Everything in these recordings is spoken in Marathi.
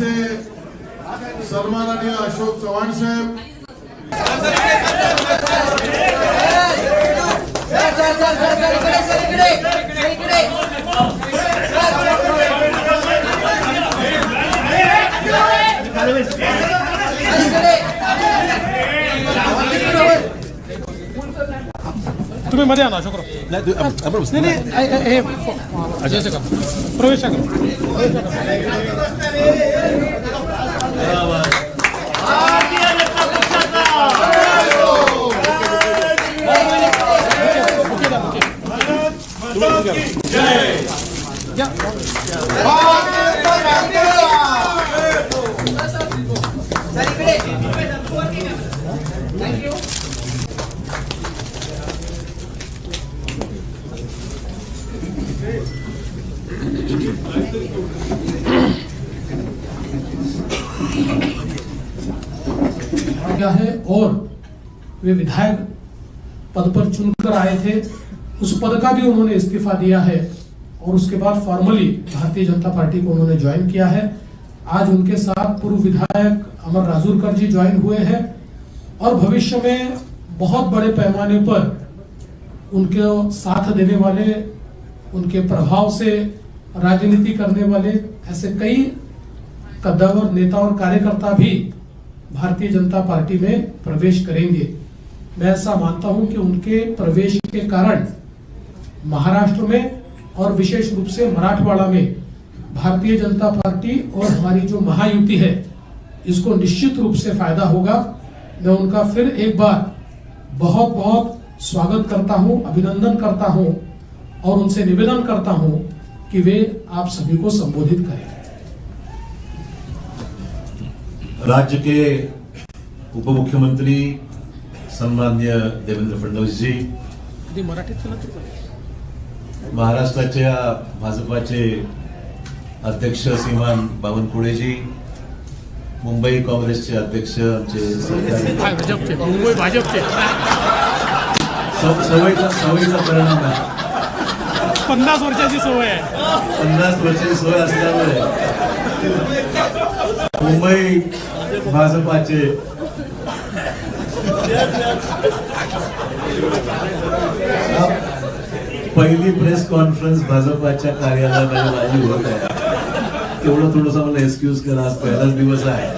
से सन्माननीय अशोक चव्हाण साहेब। तुम्ही मध्ये आणा नाही तू- आपण- 자, 이번에 क्या है और वे विधायक पद पर चुनकर आए थे, उस पद का भी उन्होंने इस्तीफा दिया है और उसके बाद फॉर्मली भारतीय जनता पार्टी को उन्होंने ज्वाइन किया है। आज उनके साथ पूर्व विधायक अमर राजूरकर जी ज्वाइन हुए हैं और भविष्य में बहुत बड़े पैमाने पर उनके साथ देने वाले, उनके प्रभाव से राजनीति करने वाले ऐसे कई कद्दावर नेता और कार्यकर्ता भी भारतीय जनता पार्टी में प्रवेश करेंगे। मैं ऐसा मानता हूँ कि उनके प्रवेश के कारण महाराष्ट्र में और विशेष रूप से मराठवाड़ा में भारतीय जनता पार्टी और हमारी जो महायुति है, इसको निश्चित रूप से फ़ायदा होगा। मैं उनका फिर एक बार बहुत बहुत स्वागत करता हूँ, अभिनंदन करता हूँ और उनसे निवेदन करता हूँ कि वे आप सभी को संबोधित करें। राज्य के उप मुख्यमंत्री सन्मान्य देवेंद्र फडणवीस जी. महाराष्ट्राच्या भाजपाचे अध्यक्ष श्रीमान बावनकुळेजी मुंबई काँग्रेसचे अध्यक्ष आमचे सवयीचा सवयीचा परिणाम आहे पन्नास वर्षाची सवय आहे. पन्नास वर्षाची सवय असल्यामुळे मुंबई भाजपाचे पहिली प्रेस कॉन्फरन्स भाजपाच्या कार्यालयामध्ये माझी होत आहे. तेवढं थोडस मला एक्सक्यूज करा आज पहिलाच दिवस आहे.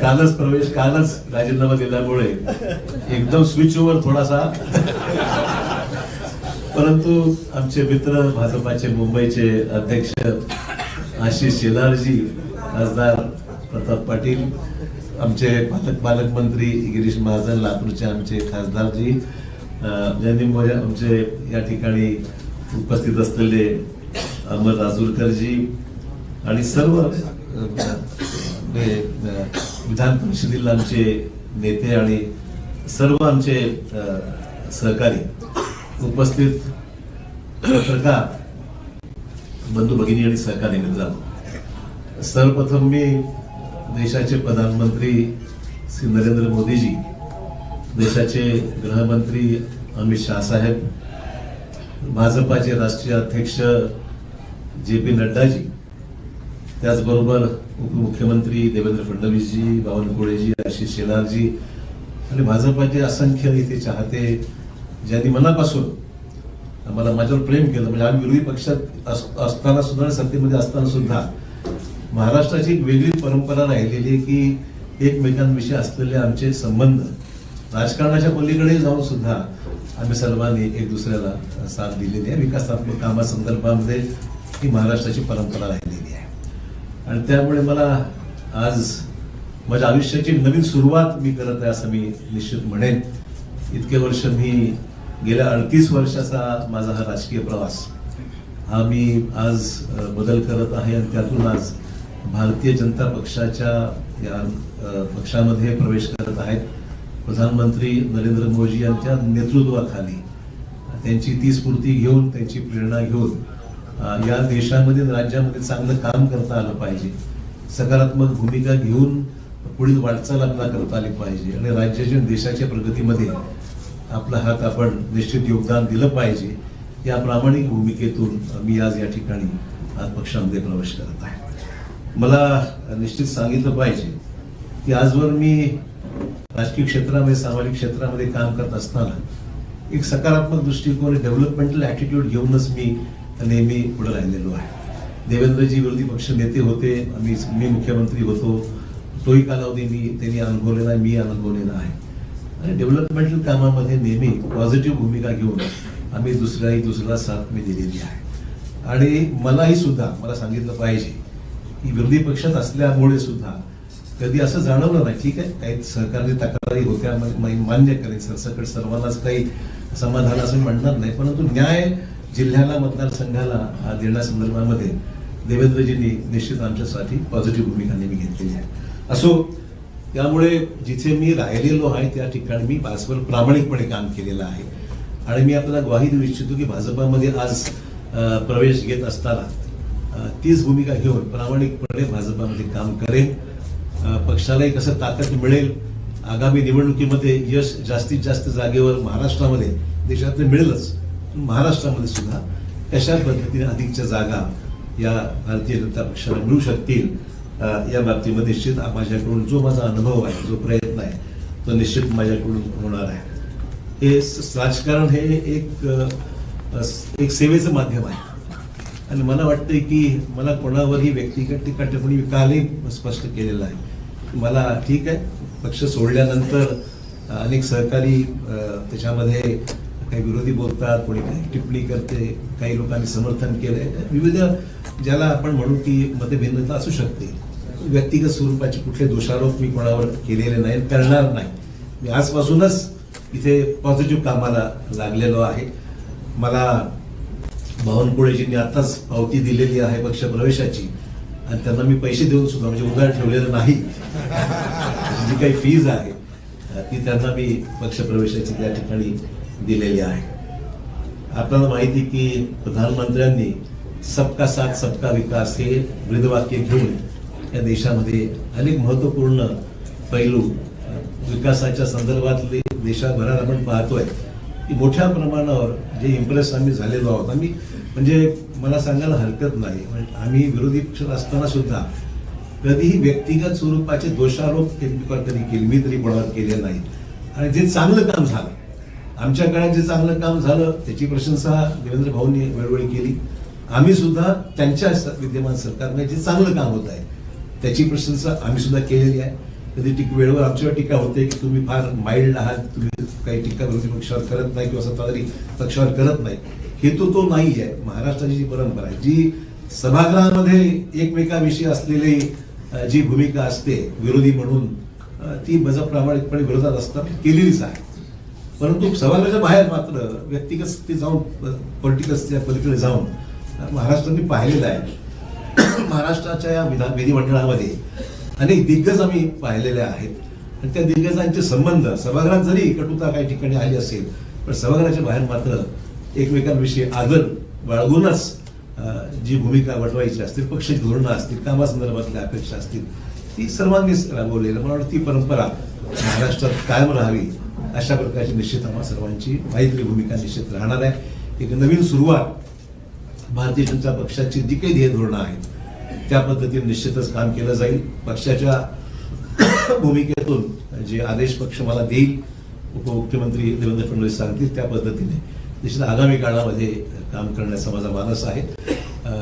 कालच प्रवेश कालच राजीनामा दिल्यामुळे एकदम स्विच ओव्हर थोडासा. परंतु आमचे मित्र भाजपाचे मुंबईचे अध्यक्ष आशिष शेलारजी खासदार प्रताप पाटील आमचे पालक पालकमंत्री गिरीश महाजन लातूरचे आमचे खासदारजी ज्यांनी माझ्या- आमचे या ठिकाणी उपस्थित असलेले अमर राजूरकरजी आणि सर्व म्हणजे, विधान परिषदेला आमचे नेते आणि सर्व आमचे सहकारी उपस्थित पत्रकार बंधू भगिनी आणि सहकारी मित्रांनो सर्वप्रथम मी देशाचे प्रधानमंत्री श्री नरेंद्र मोदीजी देशाचे गृहमंत्री अमित शाह साहेब भाजपाचे राष्ट्रीय अध्यक्ष जे पी नड्डाजी त्याचबरोबर उपमुख्यमंत्री देवेंद्र फडणवीसजी बावनकुळेजी आशिष शेलारजी आणि भाजपाचे असंख्य इथे चाहते ज्यांनी मनापासून आम्हाला माझ्यावर प्रेम केलं म्हणजे आम्ही विरोधी पक्षात अस- असताना सुद्धा सत्तेमध्ये असताना सुद्धा महाराष्ट्राची एक वेगळी परंपरा राहिलेली आहे की एकमेकांविषयी असलेले आमचे संबंध राजकारणाच्या पलीकडे जाऊन सुद्धा आम्ही सर्वांनी एक दुसऱ्याला साथ दिलेली आहे. विकासात्मक कामासंदर्भामध्ये ही महाराष्ट्राची परंपरा राहिलेली आहे. आणि त्यामुळे मला आज माझ्या आयुष्याची नवीन सुरुवात मी करत आहे असं मी निश्चित म्हणेन. इतके वर्ष मी गेल्या अडतीस वर्षाचा माझा हा राजकीय प्रवास. हा मी आज बदल करत आहे आणि त्यातून आज भारतीय जनता पक्षाच्या या पक्षामध्ये प्रवेश करत आहेत. प्रधानमंत्री नरेंद्र मोदी यांच्या नेतृत्वाखाली त्यांची ती स्फूर्ती घेऊन त्यांची प्रेरणा घेऊन या देशामध्ये राज्यामध्ये चांगलं काम करता आलं पाहिजे. सकारात्मक भूमिका घेऊन पुढील वाटचाल आपल्याला करता आली पाहिजे आणि राज्याच्या देशाच्या प्रगतीमध्ये आपला हात आपण निश्चित योगदान दिलं पाहिजे या प्रामाणिक भूमिकेतून मी आज या ठिकाणी आज पक्षामध्ये प्रवेश करत आहे. मला निश्चित सांगितलं पाहिजे की आजवर मी राजकीय क्षेत्रामध्ये सामाजिक क्षेत्रामध्ये काम करत असताना एक सकारात्मक दृष्टिकोन डेव्हलपमेंटल ॲटिट्यूड घेऊनच मी नेहमी पुढे राहिलेलो आहे. देवेंद्रजी विरोधी पक्ष नेते होते मी मी मुख्यमंत्री होतो. तोही कालावधी मी त्यांनी अनुभवलेला मी अनुभवलेला आहे. डेव्हलपमेंटल कामामध्ये नेहमी पॉझिटिव्ह भूमिका घेऊन आम्ही दुसऱ्याही दुसऱ्याला साथ मी दिलेली आहे. आणि मलाही सुद्धा मला सांगितलं पाहिजे की विरोधी पक्षात असल्यामुळे सुद्धा कधी असं जाणवलं नाही ठीक आहे काही सहकारी तक्रारी होत्या मान्य करेन सरसकट सर्वांनाच काही समाधान असं म्हणणार नाही परंतु न्याय जिल्ह्याला मतदारसंघाला देण्यासंदर्भामध्ये देवेंद्रजींनी निश्चित आमच्यासाठी पॉझिटिव्ह भूमिका नेहमी घेतलेली आहे. असो त्यामुळे जिथे मी राहिलेलो आहे त्या ठिकाणी मी पासवर प्रामाणिकपणे काम केलेलं आहे. आणि मी आपल्याला ग्वाही देऊ इच्छितो की भाजपामध्ये आज प्रवेश घेत असताना तीच भूमिका घेऊन प्रामाणिकपणे भाजपामध्ये काम करेन. पक्षालाही कसं ताकद मिळेल आगामी निवडणुकीमध्ये यश जास्तीत जास्त जागेवर महाराष्ट्रामध्ये देशातलं मिळेलच महाराष्ट्रामध्ये सुद्धा कशा पद्धतीने अधिकच्या जागा या भारतीय जनता पक्षाला मिळू शकतील या बाबतीमध्ये निश्चित माझ्याकडून जो माझा अनुभव आहे जो प्रयत्न आहे तो निश्चित माझ्याकडून होणार आहे. हे राजकारण हे एक एक सेवेचं माध्यम आहे. आणि मला वाटतंय की मला कोणावरही व्यक्तिगत टीका टिप्पणी कालही स्पष्ट केलेलं आहे. मला ठीक आहे पक्ष सोडल्यानंतर अनेक सहकारी त्याच्यामध्ये काही विरोधी बोलतात कोणी काही टिप्पणी करते काही लोकांनी समर्थन केलंय. विविध ज्याला आपण म्हणू की मतभिन्नता असू शकते. व्यक्तिगत स्वरूपाचे कुठले दोषारोप मी कोणावर केलेले नाही करणार नाही. मी आजपासूनच इथे पॉझिटिव्ह कामाला लागलेलो आहे. मला बावनकुळेजींनी आताच पावती दिलेली आहे पक्ष प्रवेशाची आणि त्यांना मी पैसे देऊन सुद्धा म्हणजे उधार ठेवलेलं नाही. जी काही फीज आहे ती त्यांना मी पक्ष प्रवेशाची त्या ठिकाणी दिलेली आहे. आपल्याला माहिती की प्रधानमंत्र्यांनी सबका साथ सबका विकास हे ब्रीदवाक्य घेऊन या देशामध्ये अनेक महत्त्वपूर्ण पैलू विकासाच्या संदर्भातले देशाभरात आपण पाहतोय. की मोठ्या प्रमाणावर जे इम्प्रेस आम्ही झालेलो आहोत आम्ही म्हणजे मला सांगायला हरकत नाही. आम्ही विरोधी पक्षात असताना सुद्धा कधीही व्यक्तिगत स्वरूपाचे दोषारोप कधी केले मी तरी कोणावर केले नाही. आणि जे चांगलं काम झालं आमच्या काळात जे चांगलं काम झालं त्याची प्रशंसा देवेंद्र भाऊंनी वेळोवेळी केली. आम्ही सुद्धा त्यांच्या विद्यमान सरकारने जे चांगलं काम होत आहे त्याची प्रशंसा आम्ही सुद्धा केलेली आहे. कधी टीक वेळेवर आमच्यावर टीका होते की तुम्ही फार माइल्ड आहात तुम्ही काही टीका विरोधी पक्षावर करत नाही किंवा सत्ताधारी पक्षावर करत नाही. हेतू तो नाही आहे महाराष्ट्राची जी परंपरा आहे जी सभागृहामध्ये एकमेकाविषयी असलेली जी भूमिका असते विरोधी म्हणून ती बजा प्रामाणिकपणे विरोधात असताना केलेलीच आहे. परंतु सभागृहाच्या बाहेर मात्र व्यक्तिगत ते जाऊन पॉलिटिकल पलीकडे जाऊन महाराष्ट्राने पाहिलेलं आहे. महाराष्ट्राच्या या विधान विधिमंडळामध्ये अनेक दिग्गज आम्ही पाहिलेले आहेत. आणि त्या दिग्गजांचे संबंध सभागृहात जरी कटुता काही ठिकाणी आली असेल पण सभागृहाच्या बाहेर मात्र एकमेकांविषयी आदर बाळगूनच जी भूमिका वटवायची असतील पक्षाची धोरणं असतील कामासंदर्भातल्या अपेक्षा असतील ती सर्वांनीच राबवलेली. मला वाटतं ती परंपरा महाराष्ट्रात कायम राहावी अशा प्रकारची निश्चित आम्हा सर्वांची माहिती भूमिका निश्चित राहणार आहे. एक नवीन सुरुवात भारतीय जनता पक्षाची जी काही ध्येय धोरणं आहेत त्या पद्धतीने निश्चितच काम केलं जाईल. पक्षाच्या भूमिकेतून जे आदेश पक्ष मला देईल उपमुख्यमंत्री देवेंद्र फडणवीस सांगतील त्या पद्धतीने निश्चित आगामी काळामध्ये काम करण्याचा माझा मानस आहे.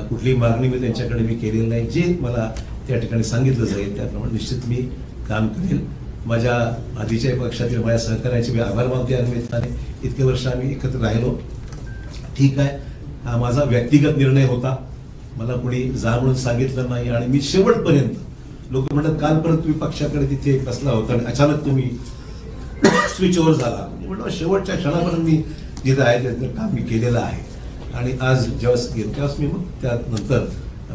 कुठलीही मागणी मी त्यांच्याकडे मी केलेली नाही. जे मला त्या ठिकाणी सांगितलं जाईल त्याप्रमाणे निश्चित मी काम करेल. माझ्या आधीच्या पक्षातील माझ्या सहकार्याचे मी आभार मानतो या निमित्ताने इतके वर्ष आम्ही एकत्र राहिलो. ठीक आहे. हा माझा व्यक्तिगत निर्णय होता. मला कोणी जा म्हणून सांगितलं नाही आणि मी शेवटपर्यंत लोक म्हणतात कालपर्यंत तुम्ही पक्षाकडे तिथे बसला होता आणि अचानक तुम्ही स्विच ओव्हर झाला. म्हणजे शेवटच्या क्षणापर्यंत मी जिथं आहे त्याचं काम मी केलेलं आहे. आणि आज जेव्हा गेलो मी मग त्यानंतर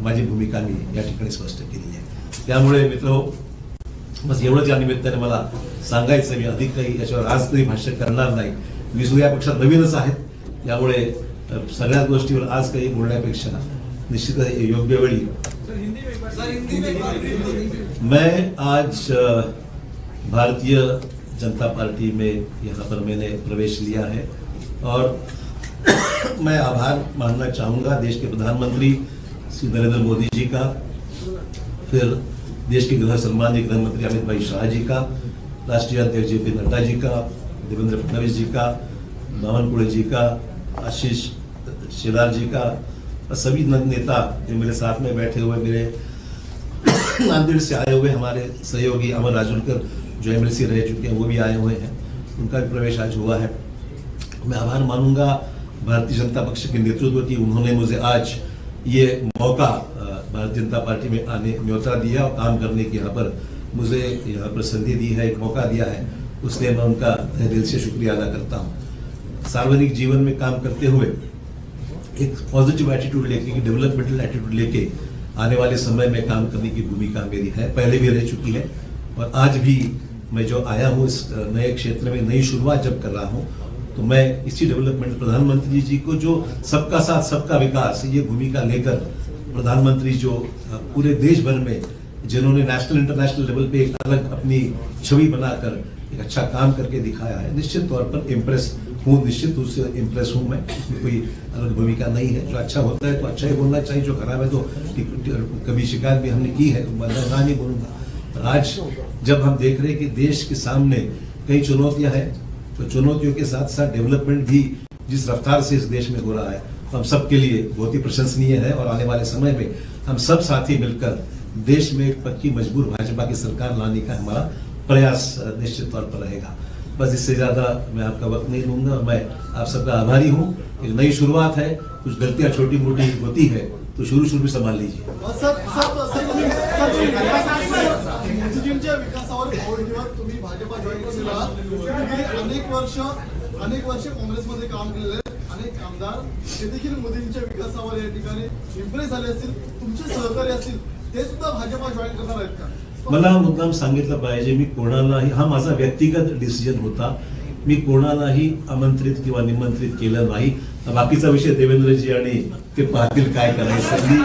माझी भूमिका मी या ठिकाणी स्पष्ट केलेली आहे. त्यामुळे मित्र बस एवढंच या निमित्ताने मला सांगायचं मी अधिक काही याच्यावर आज तरी भाष्य करणार नाही. मी सुद्धा या पक्षात नवीनच आहेत. त्यामुळे सगळ्याच गोष्टीवर आज काही बोलण्यापेक्षा निश्चित योग्य वेळी. मैं आज भारतीय जनता पार्टी में यहाँ पर मैंने प्रवेश लिया है और मैं आभार मानना चाहूँगा देश के प्रधानमंत्री श्री नरेंद्र मोदी जी का, फिर देश के गृह सम्मान्य गृह मंत्री अमित भाई शाह जी का, राष्ट्रीय अध्यक्ष जे पी नड्डा जी का, देवेंद्र फडणवीस जी का बावनकुड़े जी का आशीष शेलार जी का और सभी नेता जो मेरे साथ में बैठे हुए, मेरे नांदेड़ से आए हुए हमारे सहयोगी अमर राजूलकर जो एमएलसी रह चुके हैं, वो भी आए हुए हैं। उनका भी प्रवेश आज हुआ है। मैं आभार मानूँगा भारतीय जनता पक्ष के नेतृत्व की। उन्होंने मुझे आज ये मौका भारतीय जनता पार्टी में आने, न्योता दिया और काम करने की यहाँ पर मुझे यहाँ पर संधि दी है, एक मौका दिया है। उसलिए मैं उनका दिल से शुक्रिया अदा करता हूँ। सार्वजनिक जीवन में काम करते हुए एक पॉजिटिव एटीट्यूड लेके डेवलपमेंटल एटीट्यूड लेके आने वाले समय में काम करने की भूमिका मेरी है। पहले भी रह चुकी है और आज भी मैं जो आया हूँ इस नए क्षेत्र में, नई शुरुआत जब कर रहा हूँ तो मैं इसी डेवलपमेंट प्रधानमंत्री जी को जो सबका साथ, सबका विकास, ये भूमिका लेकर प्रधानमंत्री जो पूरे देश भर में जिन्होंने नेशनल इंटरनेशनल लेवल पे एक अलग अपनी छवि बनाकर एक अच्छा काम करके दिखाया है, निश्चित तौर पर इम्प्रेस हूँ निश्चित रूप से इम्प्रेस हूँ मैं इसमें कोई अलग भूमिका नहीं है। जो अच्छा होता है तो अच्छा ही बोलना चाहिए, जो खराब है तो कभी शिकायत भी हमने की है तो मैं ना नहीं बोलूँगा। आज जब हम देख रहे हैं कि देश के सामने कई चुनौतियाँ हैं तो चुनौतियों के साथ साथ डेवलपमेंट भी जिस रफ्तार से इस देश में हो रहा है तो हम सबके लिए बहुत ही प्रशंसनीय है और आने वाले समय में हम सब साथी मिलकर देश में एक पक्की मजबूर भाजपा की सरकार लाने का हमारा प्रयास निश्चित तौर पर रहेगा। बस इससे ज़्यादा मैं आपका वक्त नहीं लूँगा और मैं आप सबका आभारी हूँ एक नई शुरुआत है कुछ गलतियाँ छोटी मोटी होती है तो शुरू शुरू में संभाल लीजिए अनेक वर्ष काँग्रेसमध्ये काम अनेक आमदार ते विकासावर इम्प्रेस तुमचे सहकारी ते भाजपा जॉईन करणार मला मुद्दाम सांगितलं पाहिजे मी कोणालाही हा माझा व्यक्तिगत डिसिजन होता. मी कोणालाही आमंत्रित किंवा निमंत्रित केलं नाही. बाकीचा विषय देवेंद्रजी आणि ते पाहतील काय करायचं. मी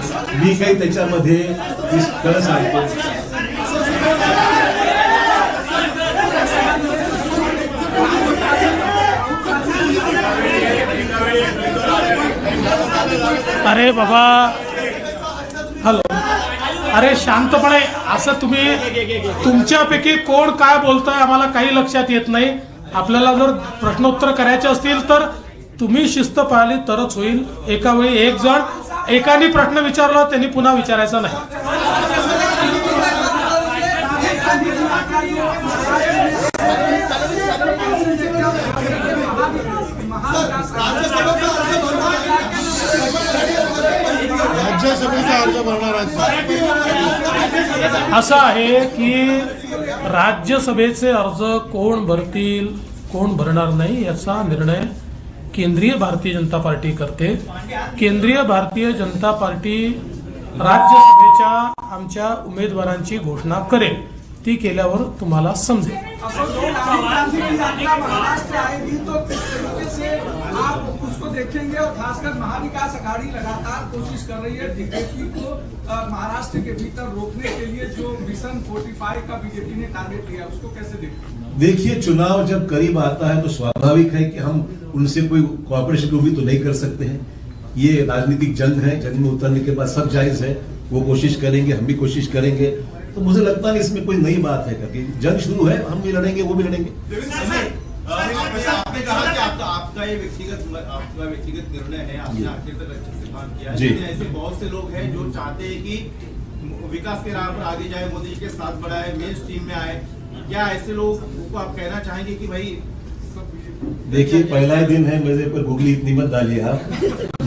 मी काही त्याच्यामध्ये खरं सांगतो. अरे बाबा हॅलो. अरे शांतपणे असं तुम्ही तुमच्यापैकी कोण काय बोलतोय आम्हाला काही लक्षात येत नाही. आपल्याला जर प्रश्नोत्तर करायचे असतील तर तुम्ही शिस्त पाळली तरच होईल. एका वेळी एक जण एकाने प्रश्न विचारला त्यांनी पुन्हा विचारायचा नाही. राज्यसभेचा अर्ज भरणार असं आहे की राज्यसभेचे अर्ज कोण भरतील कोण भरणार नाही याचा निर्णय केंद्रीय भारतीय जनता पार्टी करते. केंद्रीय भारतीय जनता पार्टी राज्यसभेच्या आमच्या उमेदवारांची घोषणा करेल. ती केल्यावर तुम्हाला समजेल. तो किस तरीके से आप उसको देखेंगे और खासकर महाविकास अघाड़ी लगातार कोशिश कर रही है बीजेपी को महाराष्ट्र के भीतर रोकने के लिए जो मिशन 45 का बीजेपी ने टारगेट लिया उसको कैसे देखते हैं देखिए चुनाव जब करीब आता है तो स्वाभाविक है कि हम उनसे कोई कॉपरेशन को भी तो नहीं कर सकते हैं। ये राजनीतिक जंग है जंग में उतरने के बाद सब जायज़ है। वो कोशिश करेंगे हम भी कोशिश करेंगे। तो मुझे लगता नहीं इसमें कोई नई बात है करके। जंग शुरू है हम भी लड़ेंगे वो भी लड़ेंगे। आपने कहा कि आपका आपका ये व्यक्तिगत आपका व्यक्तिगत निर्णय है आपने आखिर तक अच्छे से काम किया लेकिन ऐसे बहुत से लोग हैं जो चाहते हैं कि विकास के राह पर आगे जाए मोदी जी के साथ बढ़ाए मेन स्ट्रीम में आए। क्या ऐसे लोग को आप कहना चाहेंगे कि भाई देखिए पहला ही दिन है मेरे पर गुगली इतनी मत डालिए आप।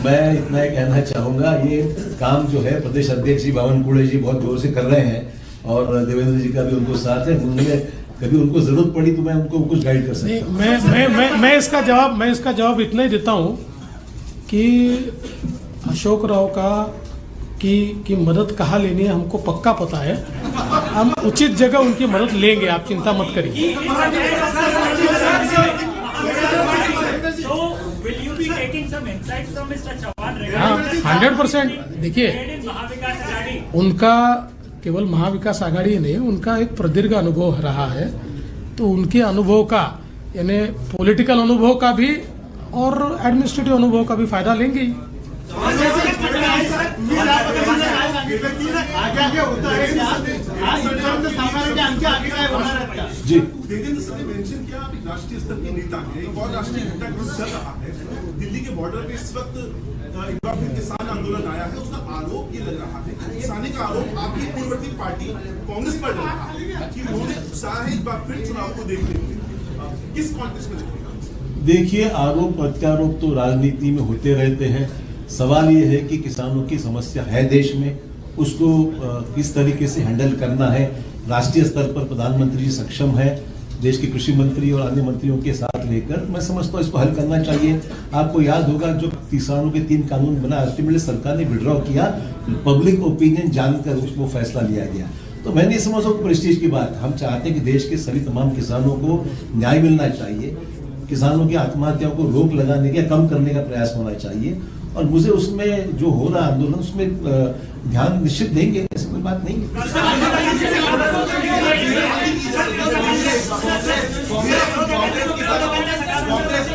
मैं इतना ही कहना चाहूँगा ये काम जो है प्रदेश अध्यक्ष जी बावनकुड़े जी बहुत ज़ोर से कर रहे हैं। और देवेंद्र जी का भी उनको साथ है उनमें कभी उनको ज़रूरत पड़ी तो मैं उनको कुछ गाइड कर सकता हूँ मैं मैं मैं मैं इसका जवाब मैं इसका जवाब इतना ही देता हूँ कि अशोक राव का की की मदद कहाँ लेनी है हमको पक्का पता है हम उचित जगह उनकी मदद लेंगे आप चिंता मत करिए. Chauhan हाँ हंड्रेड परसेंट देखिए? उनका केवल महाविकास आघाड़ी ही नहीं उनका एक प्रदीर्घ अनुभव रहा है। तो उनके अनुभव का यानी पॉलिटिकल अनुभव का भी और एडमिनिस्ट्रेटिव अनुभव का भी फ़ायदा लेंगे ही। जी। देवेंद्र सर ने मेंशन किया आप राष्ट्रीय स्तर के नेता हैं और राष्ट्रीय है। दिल्ली के बॉर्डर पे इस वक्त एक बार फिर किसान आंदोलन आया है उसका आरोप ये लग रहा है किसानी का आरोप आपकी पूर्ववर्ती पार्टी कांग्रेस पर लग रहा है कि उन्होंने उत्साह एक बार फिर चुनाव को लिए अ, किसमें देखिए आरोप प्रत्यारोप तो राजनीति में होते रहते हैं। सवाल ये है कि किसानों की समस्या है देश में। उसको किस तरीके से हैंडल करना है? राष्ट्रीय स्तर पर प्रधानमंत्री जी सक्षम है। देश के कृषि मंत्री और अन्य मंत्रियों के साथ लेकर, मैं समझता हूँ इसको हल करना चाहिए। आपको याद होगा, जो किसानों के तीन कानून बना अल्टीमेटली सरकार ने विड्रॉ किया पब्लिक ओपिनियन जानकर उसको फैसला लिया गया। तो मैं नहीं समझ सकता प्रेस्टीज की बात। हम चाहते हैं कि देश के सभी तमाम किसानों को न्याय मिलना चाहिए। किसानों की आत्महत्याओं को रोक लगाने का कम करने का प्रयास होना चाहिए। और मुझे उसमें जो हो रहा आंदोलन, उसमें ध्यान निश्चित देंगे, ऐसी कोई बात नहीं कांग्रेस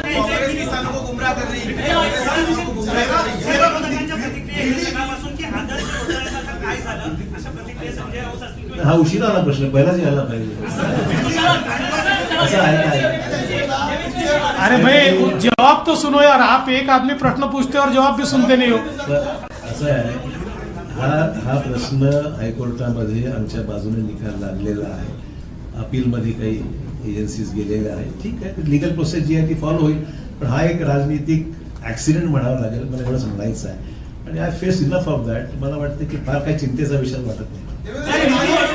कांग्रेस किसानों को गुमराह कर रही है है हा उशिरा आला प्रश्न पहिलाच यायला पाहिजे. असं आहे काय? अरे भाई जवाब तो सुनो यार आप एक आदमी प्रश्न पूछते हो और जवाब भी सुनते नहीं हो। असं आहे हा हा प्रश्न हायकोर्टामध्ये आमच्या बाजूने निकाल लागलेला आहे. अपीलमध्ये काही एजन्सीज गेलेल्या आहेत ठीक आहे लिगल प्रोसेस जी आहे ती फॉलो होईल पण हा एक राजनीतिक ऍक्सिडेंट म्हणावा लागेल मला एवढं म्हणायचं आहे आणि I face enough of that मला वाटतं की फार काही चिंतेचा विषय वाटत नाही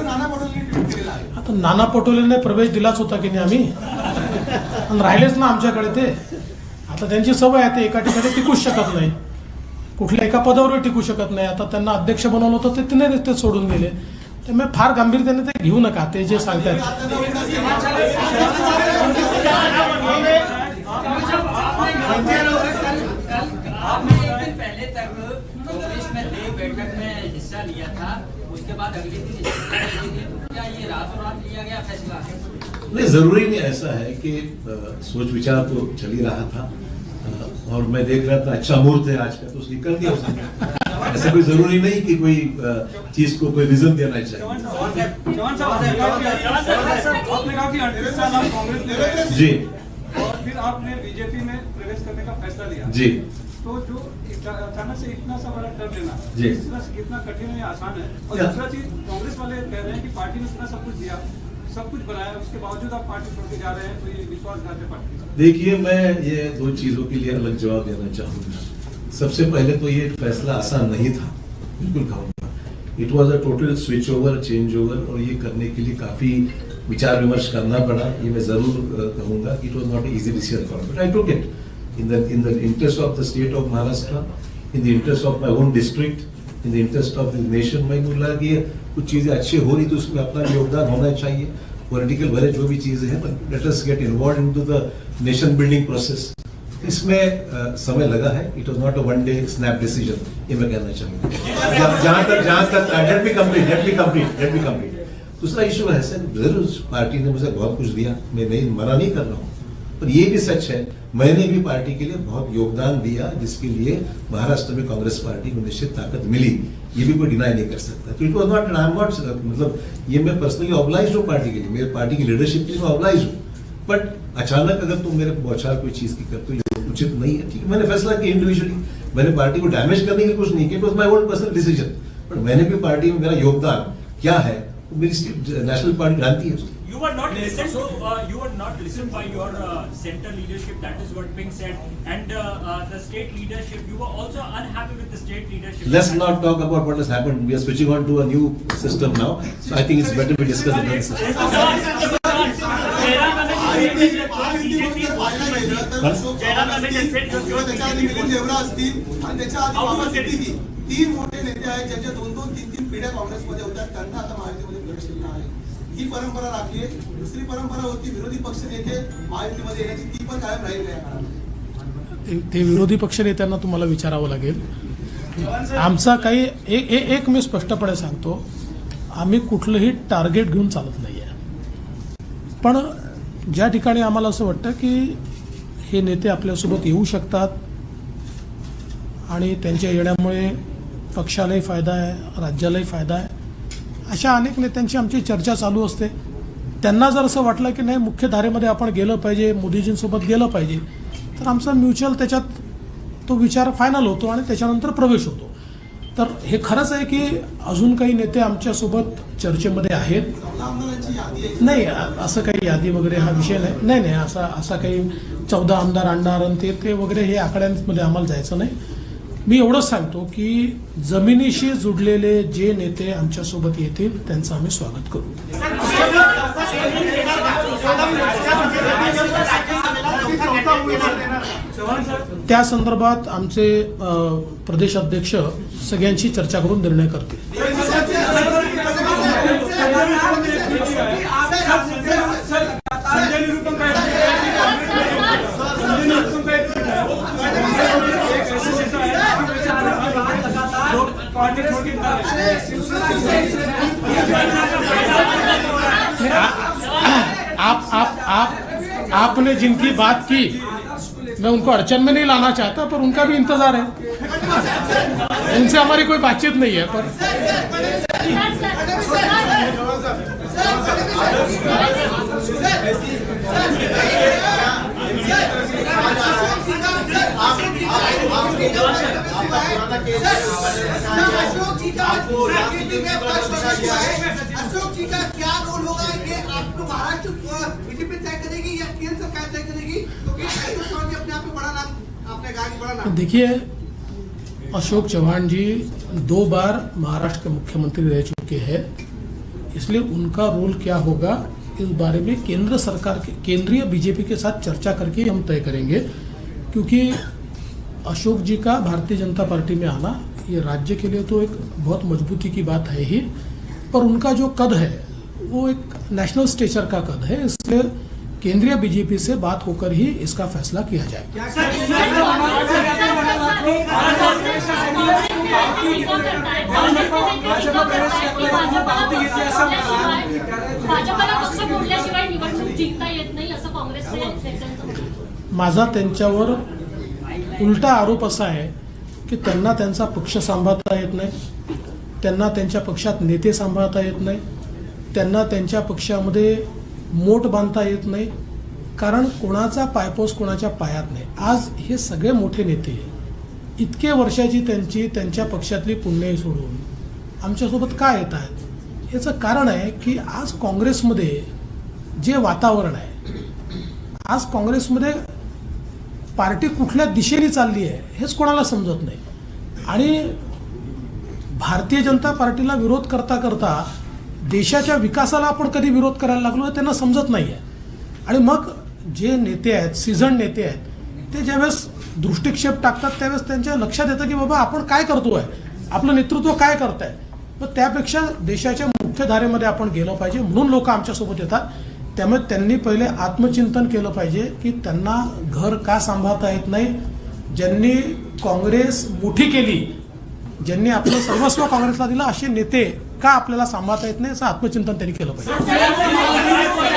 नाना आता नाना पटोलेने प्रवेश दिलाच होता की नाही आम्ही? राहिलेच ना आमच्याकडे ते? आता त्यांची सवय आहे ते एका ठिकाणी टिकूच शकत नाही. कुठल्या एका पदावर टिकू शकत नाही. आता त्यांना अध्यक्ष बनवलं होतं ते तिने ते सोडून गेले. त्यामुळे फार गांभीर्याने ते घेऊ नका ते जे सांगतात. आपने एक दिन पहले तक कांग्रेस में थे बैठक में हिस्सा लिया था उसके बाद अगले दिन इस्तीफा दे दिए थे। क्या ये रातों रात लिया गया फैसला? नहीं जरूरी नहीं ऐसा है कि सोच विचार तो चल ही रहा था। और मैं देख रहा था अच्छा मुहूर्त है आज का तो उसने कर दिया उसने। ऐसा कोई ज़रूरी नहीं कि कोई चीज़ को कोई रीजन देना चाहिए। जी। और फिर आपने बीजेपी में प्रवेश करने का फैसला लिया। जी। तो जो अचानक से इतना सा बड़ा टर्न लेना जी। कितना कठिन है आसान है। और दूसरा चीज़ कांग्रेस वाले कह रहे हैं कि पार्टी ने इतना सब कुछ दिया। तो देखिए, मैं ये दो चीज़ों के लिए अलग जवाब देना चाहूँगा। सबसे पहले तो ये फैसला आसान नहीं था, बिल्कुल कहूँगा it was a total switch over change over और ये करने के लिए काफ़ी विचार विमर्श करना पड़ा। ये मैं ज़रूर कहूँगा it was not easy decision for but I took it in the interest of the state of Maharashtra in the interest of my own district in the interest of the nation मैं मुझे लगा कि ये कुछ चीज़ें अच्छी हो रही तो उसमें अपना योगदान होना चाहिए। पॉलिटिकल भले जो भी चीज़ें हैं let us get involve in to the nation building process इसमें समय लगा है। It was not a one day snap decision ये मैं कहना चाहूँगा। दूसरा इशू है सर ज़रूर पार्टी ने मुझे बहुत कुछ दिया। मैं नहीं, मना नहीं कर रहा हूँ। पर ये भी सच है, मैंने भी पार्टी के लिए बहुत योगदान दिया, जिसके लिए महाराष्ट्र में कांग्रेस पार्टी को निश्चित ताकत मिली। ये भी कोई डिनाई नहीं कर सकता। तो it was not I am not मतलब ये मैं पर्सनली ऑबलाइज हूँ पार्टी के लिए। मेरे पार्टी की लीडरशिप के लिए मैं ऑब्लाइज हूँ। बट अचानक अगर तुम मेरे बौछार कोई चीज़ की करते हो, ये उचित नहीं है, ठीक है? मैंने फैसला किया इंडिविजुअली मैंने पार्टी को डैमेज करने के लिए कुछ नहीं KIA. Was my own personal decision but मैंने भी पार्टी में मेरा योगदान क्या है? मेरी नेशनल पार्टी जानती है उसकी। were not listened to. Uh, you were not listened by your uh, center leadership. That is what being said, and uh, uh, the state leadership. You were also unhappy with the state leadership. Let's not talk about what has happened. We are switching on to a new system now. So I think it's better we discuss another system. किंवा त्याच्या आधी मिलिंद देवरा असतील आणि त्याच्या आधी बाबा सिद्दीकी तीन मोठे नेते आहेत ज्यांच्या दोन दोन तीन तीन पिढ्या काँग्रेसमध्ये होत्या त्यांना आता महायुतीमध्ये प्रवेश केलेला आहे ती परंपरा राखली दुसरी परंपरा होती विरोधी पक्ष नेते महायुतीमध्ये येण्याची ती पण कायम राहील या ते- ते विरोधी पक्षनेत्यांना तुम्हाला विचारावं लागेल. आमचा काही एक ए- एक मी स्पष्टपणे सांगतो आम्ही कुठलंही टार्गेट घेऊन चालत नाही आहे पण ज्या ठिकाणी आम्हाला असं वाटतं की हे नेते आपल्यासोबत येऊ शकतात आणि त्यांच्या येण्यामुळे पक्षालाही फायदा आहे राज्यालाही फायदा आहे अशा अनेक नेत्यांची आमची चर्चा चालू असते. त्यांना जर असं वाटलं की नाही मुख्य धारेमध्ये आपण गेलं पाहिजे मोदीजींसोबत गेलं पाहिजे तर आमचा म्युच्युअल त्याच्यात तो विचार फायनल होतो आणि त्याच्यानंतर प्रवेश होतो. तर हे खरंच आहे की अजून काही नेते आमच्यासोबत चर्चेमध्ये आहेत. नाही असं काही यादी वगैरे हा विषय नाही. नाही नाही असा असा काही चौदा आमदार आणणार आणि ते ते वगैरे हे आकड्यांमध्ये आम्हाला जायचं नाही. मी एवढंच सांगतो की जमिनीशी जुडलेले जे नेते आमच्यासोबत येतील त्यांचं आम्ही स्वागत करू. त्या संदर्भात आमचे प्रदेशाध्यक्ष सगळ्यांशी चर्चा करून निर्णय करतील. आप आप आप आपने जिनकी बात की मैं उनको अड़चन में नहीं लाना चाहता पर उनका भी इंतज़ार है उनसे हमारी कोई बातचीत नहीं है पर अशोक जी का अशोक जी का क्या रोल होगा ये आपको महाराष्ट्र बीजेपी तय करेगी या केंद्र सरकार तय करेगी क्योंकि अपने आप बड़ा नाम आपने कहा कि बड़ा नाम देखिए, अशोक चौहान जी दो बार महाराष्ट्र के मुख्यमंत्री रह चुके हैं। इसलिए उनका रोल क्या होगा, इस बारे में केंद्र सरकार के, केंद्रीय बीजेपी के साथ चर्चा करके हम तय करेंगे। क्योंकि अशोक जी का भारतीय जनता पार्टी में आना ये राज्य के लिए तो एक बहुत मजबूती की बात है ही पर उनका जो कद है वो एक नेशनल स्टेचर का कद है इसलिए केंद्रीय बीजेपी से बात होकर ही इसका फैसला किया आहे. माझा त्यांच्यावर उलटा आरोप असा आहे की त्यांना त्यांचा पक्ष सांभाळता येत नाही त्यांना त्यांच्या पक्षात नेते सांभाळता येत नाही त्यांना त्यांच्या पक्षामध्ये मोठ बांधता येत नाही कारण कोणाचा पायपोस कोणाच्या पायात नाही. आज हे सगळे मोठे नेते इतके वर्षाची त्यांची त्यांच्या पक्षातली पुण्यही सोडून आमच्यासोबत का येत आहेत? याचं कारण आहे की आज काँग्रेसमध्ये जे वातावरण आहे आज काँग्रेसमध्ये पार्टी कुठल्या दिशेने चालली आहे हेच कोणाला समजत नाही. आणि भारतीय जनता पार्टीला विरोध करता करता देशाच्या विकासाला आपण कधी विरोध करायला लागलो हे त्यांना समजत नाही आहे आणि मग जे नेते आहेत सीझन नेते आहेत ते ज्यावेळेस दृष्टिक्षेप टाकतात त्यावेळेस त्यांच्या लक्षात येतं की बाबा आपण काय करतो आहे आपलं नेतृत्व काय करत आहे मग त्यापेक्षा देशाच्या मुख्य धारेमध्ये आपण गेलं पाहिजे म्हणून लोक आमच्यासोबत येतात. त्यामुळे त्यांनी पहिले आत्मचिंतन केलं पाहिजे की त्यांना घर का सांभाळता येत नाही? ज्यांनी काँग्रेस मोठी केली ज्यांनी आपलं सर्वस्व काँग्रेसला दिलं असे नेते का आपल्याला सांभाळता येत नाही? असं आत्मचिंतन त्यांनी केलं पाहिजे.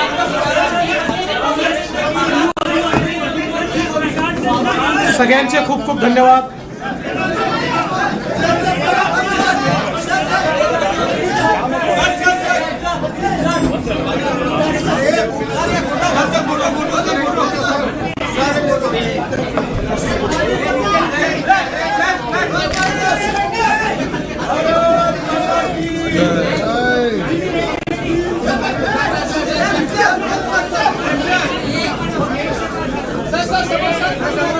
सगळ्यांचे खूप खूप धन्यवाद. Let's go.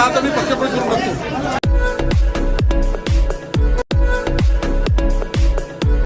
आता मी पक्ष करू शकतो